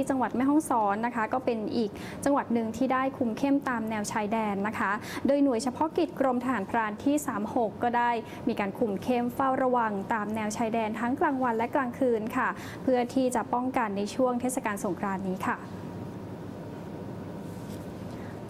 ที่จังหวัดแม่ฮ่องสอนนะคะ ก็เป็นอีกจังหวัดหนึ่งที่ได้คุมเข้มตามแนวชายแดนนะคะ โดยหน่วยเฉพาะกิจกรมทหารพรานที่ 36 ก็ได้มีการคุมเข้มเฝ้าระวังตามแนวชายแดนทั้งกลางวันและกลางคืนค่ะ เพื่อที่จะป้องกันในช่วงเทศกาลสงกรานต์นี้ค่ะ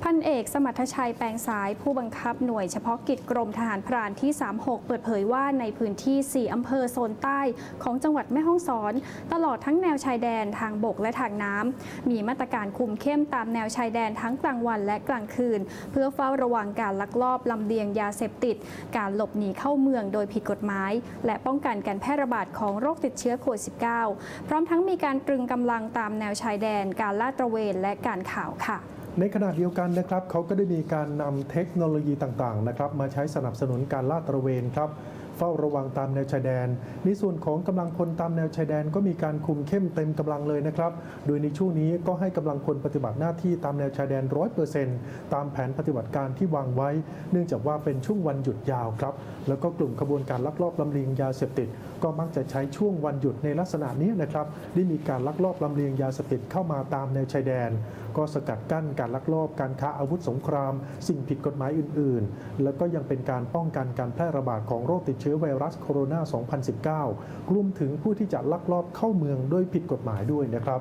พันเอกสมรรถชัยแปลงสายผู้บังคับหน่วยเฉพาะกิจกรมทหารพรานที่ 36 เปิดเผยว่าในพื้นที่ 4 อำเภอโซนใต้ของจังหวัดแม่ฮ่องสอน ตลอดทั้งแนวชายแดนทางบกและทางน้ำมีมาตรการคุมเข้มตามแนวชายแดนทั้งกลางวันและกลางคืน เพื่อเฝ้าระวังการลักลอบลำเลียงยาเสพติด การหลบหนีเข้าเมืองโดยผิดกฎหมาย และป้องกันการแพร่ระบาดของโรคติดเชื้อโควิด -19 พร้อมทั้งมีการตรึงกำลังตามแนวชายแดน การลาดตระเวนและการข่าวค่ะ ในขณะเดียวกันนะครับเขาก็ได้มีการนำเทคโนโลยีต่างๆนะครับมาใช้สนับสนุนการลาดตระเวนครับ เฝ้าระวังตามแนวชายแดน ในส่วนของกำลังพลตามแนวชายแดนก็มีการคุมเข้มเต็มกำลังเลยนะครับ โดยในช่วงนี้ก็ให้กำลังพลปฏิบัติหน้าที่ตามแนวชายแดน100%ตามแผนปฏิบัติการที่วางไว้ เนื่องจากว่าเป็นช่วงวันหยุดยาวครับ แล้วก็กลุ่มขบวนการลักลอบลำเลียงยาเสพติด ก็มักจะใช้ช่วงวันหยุดในลักษณะนี้นะครับ ได้มีการลักลอบลำเลียงยาเสพติดเข้ามาตามแนวชายแดน ก็สกัดกั้นการลักลอบการค้าอาวุธสงคราม สิ่งผิดกฎหมายอื่น ๆ แล้วก็ยังเป็นการป้องกันการแพร่ระบาดของโรคติดเชืชื้อไวรัสโคโรนา 2019 รวมถึงผู้ที่จะลักลอบเข้าเมืองโดยผิดกฎหมายด้วยนะครับ